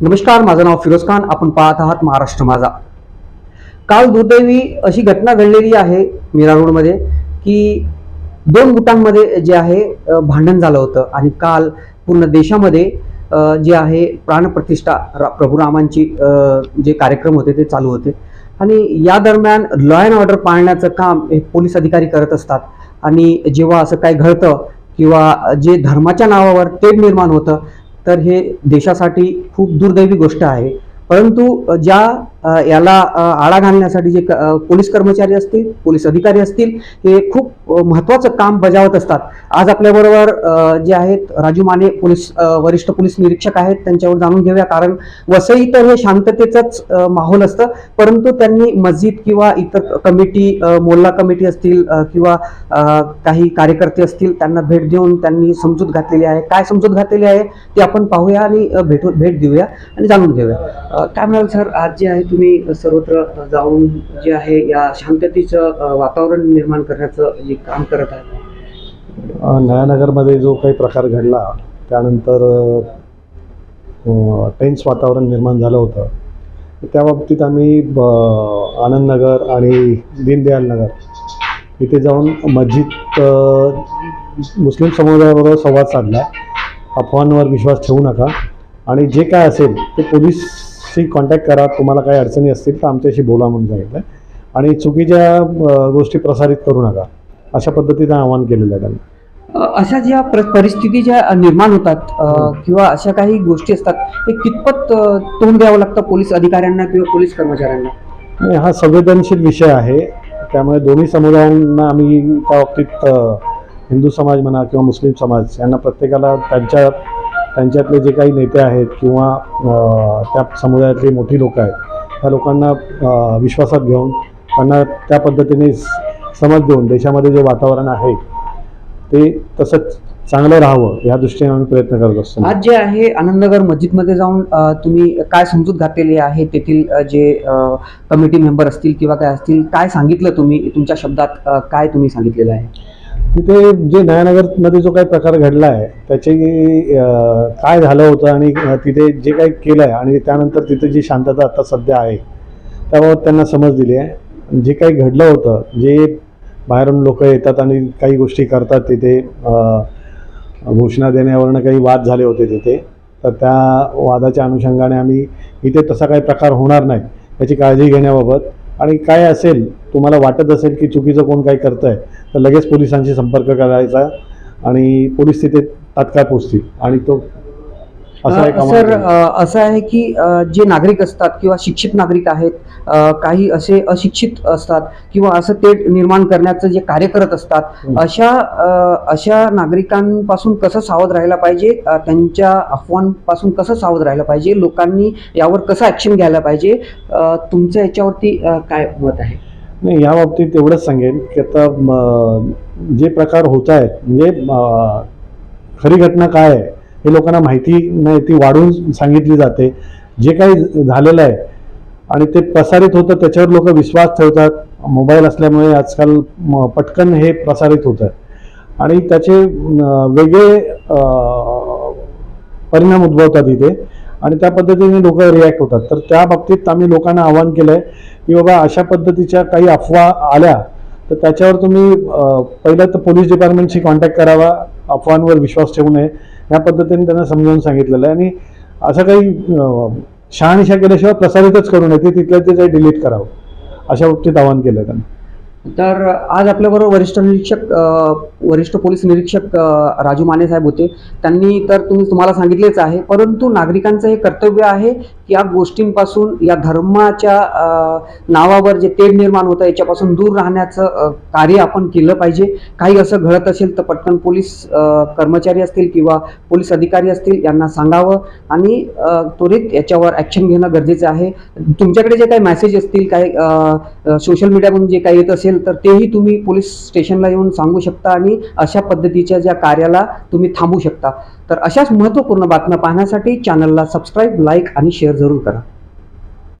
नमस्कार माझं नाव फिरोज खान. आपण पाहत आहात महाराष्ट्र माझा. काल दुर्दैवी अशी घटना घडलेली आहे मीरा रोडमध्ये की दोन गुटांमध्ये जे आहे भांडण झालं होतं आणि काल पूर्ण देशामध्ये जे आहे प्राणप्रतिष्ठा प्रभू रामांची जे कार्यक्रम होते ते चालू होते. आणि या दरम्यान लॉ अँड ऑर्डर पाळण्याचं काम हे पोलीस अधिकारी करत असतात. आणि जेव्हा असं काही घडतं किंवा जे धर्माच्या नावावर तेढ निर्माण होतं तर हे देशासाठी खूप दुर्दैवी गोष्ट आहे. परंतु ज्या याला आळा घालण्यासाठी जे पोलीस कर्मचारी असतील पोलीस अधिकारी असतील हे खूप महत्त्वाचं काम बजावत असतात. आज आपल्याबरोबर जे आहेत राजू माने पोलीस वरिष्ठ पोलीस निरीक्षक आहेत त्यांच्यावर जाणून घेऊया. कारण वसई तर हे शांततेचंच माहोल असतं. परंतु त्यांनी मस्जिद किंवा इतर कमिटी मोल्ला कमिटी असतील किंवा काही कार्यकर्ते असतील त्यांना भेट देऊन त्यांनी समजूत घातलेली आहे. काय समजूत घातलेली आहे ते आपण पाहूया आणि भेटू भेट देऊया आणि जाणून घेऊया. काय म्हणाल सर आज जे आहे तुम्ही सर्वत्र जाऊन जे आहे या शांततेचं वातावरण निर्माण करण्याचं जे काम करत आहे. नयानगरमध्ये जो काही प्रकार घडला त्यानंतर टेन्स वातावरण निर्माण झालं होतं. त्या बाबतीत आम्ही ब आनंदनगर आणि दीनदयाल नगर इथे जाऊन मस्जिद मुस्लिम समुदायाबरोबर संवाद साधला. अफवांवर विश्वास ठेवू नका. आणि जे काय असेल ते पोलीसशी कॉन्टॅक्ट करा तुम्हाला काही अडचणी असतील तर आमच्याशी बोला म्हणून सांगितलं आणि चुकीच्या गोष्टी प्रसारित करू नका. अशा पद्धतीनं आवाहन केलेलं आहे त्यांनी. अशा ज्या प्र- परिस्थिती ज्या निर्माण होतात अ, किंवा अशा काही गोष्टी असतात हे कितपत तोंड द्यावं लागतं पोलीस अधिकाऱ्यांना किंवा पोलीस कर्मचाऱ्यांना? हा संवेदनशील विषय आहे. त्यामुळे दोन्ही समुदायांना आम्ही त्या बाबतीत हिंदू समाज म्हणा किंवा मुस्लिम समाज यांना प्रत्येकाला त्यांच्या त्यांच्यातले जे काही नेते आहेत किंवा त्या समुदायातली मोठी लोकं आहेत त्या लोकांना विश्वासात घेऊन त्यांना त्या पद्धतीने समज देऊन देशामध्ये जे वातावरण आहे ते तसंच चांगलं राहावं या दृष्टीने आम्ही प्रयत्न करत असतो. आज जे आहे आनंदनगर मस्जिदमध्ये जाऊन तुम्ही काय समजूत घातलेली आहे? तेथील जे कमिटी मेंबर असतील किंवा काय असतील काय सांगितलं तुम्ही? तुमच्या शब्दात काय तुम्ही सांगितलेलं आहे? तिथे जे नयानगरमध्ये जो काही प्रकार घडला आहे त्याचे काय झालं होतं आणि तिथे जे काही केलं आहे आणि त्यानंतर तिथे जी शांतता आता सध्या आहे त्याबाबत त्यांना समज दिली आहे. जे काही घडलं होतं जे बाहेरून लोक येतात आणि काही गोष्टी करतात तिथे घोषणा देण्यावरनं काही वाद झाले होते तिथे तर त्या वादाच्या अनुषंगाने आम्ही इथे तसा काही प्रकार होणार नाही याची काळजी घेण्याबाबत आणि काय असेल तुम्हाला वाटत असेल की चुकीचं कोण काही करतं आहे तर लगेच पोलिसांशी संपर्क करायचा आणि पोलीस तिथे तात्काळ पोचतील आणि तो सर असं आहे की जे नागरिक असतात किंवा शिक्षित नागरिक आहेत काही असे अशिक्षित असतात किंवा असं ते निर्माण करण्याचं जे कार्य करत असतात. अशा अशा नागरिकांपासून कसं सावध राहायला पाहिजे? त्यांच्या अफवांपासून कसं सावध राहायला पाहिजे? लोकांनी यावर कसं ॲक्शन घ्यायला पाहिजे? तुमचं याच्यावरती काय मत आहे? नाही या बाबतीत एवढंच सांगेन की आता जे प्रकार होत आहेत म्हणजे खरी घटना काय आहे? हे लोकांना माहिती नाही ती वाढवून सांगितली जाते. जे काही झालेलं आहे आणि ते प्रसारित होतं त्याच्यावर लोक विश्वास ठेवतात. मोबाईल असल्यामुळे आजकाल म, पटकन हे प्रसारित होतं. आणि त्याचे वेगळे परिणाम उद्भवतात इथे. आणि त्या पद्धतीने लोक रिॲक्ट होतात. तर त्या बाबतीत आम्ही लोकांना आवाहन केलं आहे की बाबा अशा पद्धतीच्या काही अफवा आल्या तर त्याच्यावर तुम्ही पहिल्या पहिलं तर पोलीस डिपार्टमेंटशी कॉन्टॅक्ट करावा. अफवांवर विश्वास ठेवू नये. ह्या पद्धतीने त्यांना समजावून सांगितलेलं आहे. आणि असं काही शहानिशा केल्याशिवाय प्रसारितच करू नये. ते तिथल्या ते काही डिलीट करावं. अशा बाबतीत आवाहन केलं आहे त्यांनी. तर आज आपल्याबरोबर वरिष्ठ निरीक्षक वरिष्ठ पोलीस निरीक्षक राजू माने साहेब होते. त्यांनी तर तुम्ही तुम्हाला सांगितलेच आहे परंतु नागरिकांचं हे कर्तव्य आहे की या गोष्टींपासून या धर्माच्या नावावर जे तेढ निर्माण होतं याच्यापासून दूर राहण्याचं कार्य आपण केलं पाहिजे. काही असं घडत असेल तर पटकन पोलीस कर्मचारी असतील किंवा पोलीस अधिकारी असतील यांना सांगावं. आणि त्वरित याच्यावर ॲक्शन घेणं गरजेचं आहे. तुमच्याकडे जे काही मेसेज असतील काही सोशल मीडियामधून जे काही येत असेल असेल तर तेही तुम्ही पोलीस स्टेशनला येऊन सांगू शकता आणि अशा पद्धतीच्या ज्या कार्याला तुम्ही थांबू शकता. तर अशाच महत्त्वपूर्ण बातम्या पाहण्यासाठी चॅनलला सबस्क्राईब लाईक आणि शेअर जरूर करा.